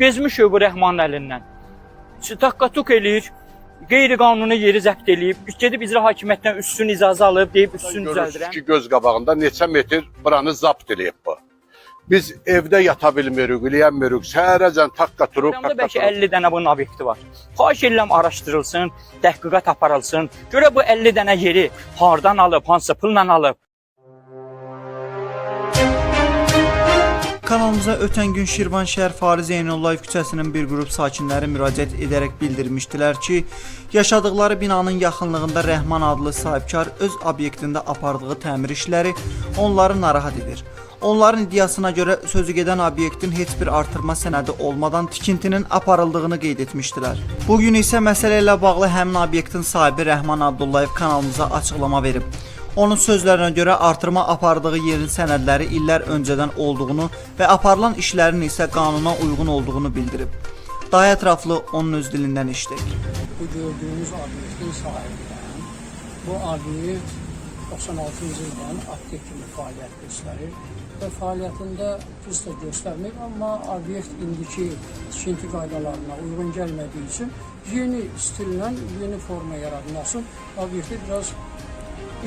Bezmişik bu Rəhmanın əlindən. Takkatuk eləyir. Qeyri-qanuni yeri zəbt eləyib, gedib icra hakimiyyətindən üstün icazə alıb, deyib üstün düzəldirəm. ki göz qabağında neçə metr buranı zapt eləyib bu. Biz evdə yata bilmirik, eləyəmirik. Səhərəcən takka turub, Burada takka bəlkə turub. 50 dənə bunun obyekti var. Xahiş edirəm araşdırılsın, təhqiqat aparılsın. Görə bu 50 dənə yeri hardan alıb, hansı pulla alıb? Kanalımıza ötən gün Şirvan şəhər Fariz Eynullayev küçəsinin bir qrup sakinləri müraciət edərək bildirmişdilər ki, yaşadıkları binanın yaxınlığında Rəhman adlı sahibkar öz obyektində apardığı təmir işləri onları narahat edir. Onların iddiasına görə sözü gedən obyektin heç bir artırma sənədi olmadan tikintinin aparıldığını qeyd etmişdilər. Bu gün isə məsələ ilə bağlı həmin obyektin sahibi Rəhman Abdullayev kanalımıza açıqlama verib. Onun sözlərinə görə artırma apardığı yerin sənədləri illər öncədən olduğunu və aparılan işlərin isə qanuna uyğun olduğunu bildirib. Daha ətraflı onun öz dilindən eşidək. bu gördüğünüz obyektin sahibinden. Bu obyekt 96-cı ildən aktiv kimi fəaliyyət göstərir və fəaliyyətində pis də amma obyekt indiki tikinti qaydalarına uyğun gəlmədiyi üçün yeni stillə, yeni forma üçün obyekti biraz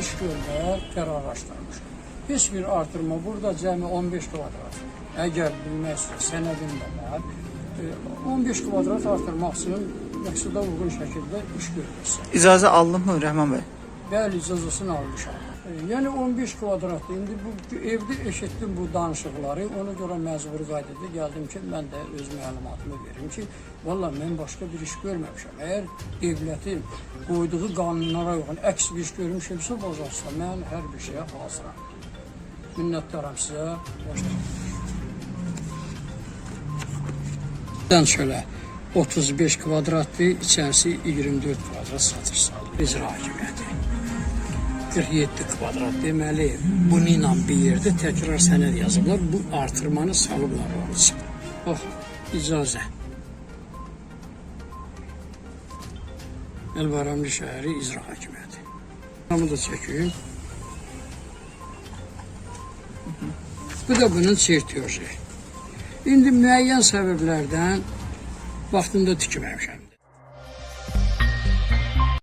iş görməyə qərarlaşdırmış. Heç bir artırma burada cəmi 15 kvadrat. İstəyir, sənədim də var. E, 15 kvadrat artırmaq üçün məqsədə uyğun şəkildə iş görülsə. İcazə aldınmı Rəhman bəy? Bəli, icazəsini almışam. Yəni 15 kvadratdır. İndi bu evdə eşitdim bu danışıqları. Ona görə məcburi qaydada gəldim ki, mən də öz məlumatımı verim ki, valla mən başqa bir iş görməmişəm. Əgər dövlətin qoyduğu qanunlara uyğun əks bir iş görmüşəmsə, bozarsa mən hər bir şeyə hazıram. Minnətdaram sizə. Başlayın. Dən şöyle 35 kvadratdır, içərisi 24 kvadrat satır icra hakimiyyəti. 47 kvadrat deməli, bununla bir yerdə təkrar sənəd yazıblar. Bu artırmanı salıblar onun için. Bax, icazə. Elbaramlı şəhəri icra hakimiyyəti. Bunu da çəkin. Bu da bunun çertiyozu. İndi müəyyən səbəblərdən vaxtında tikməmişəm.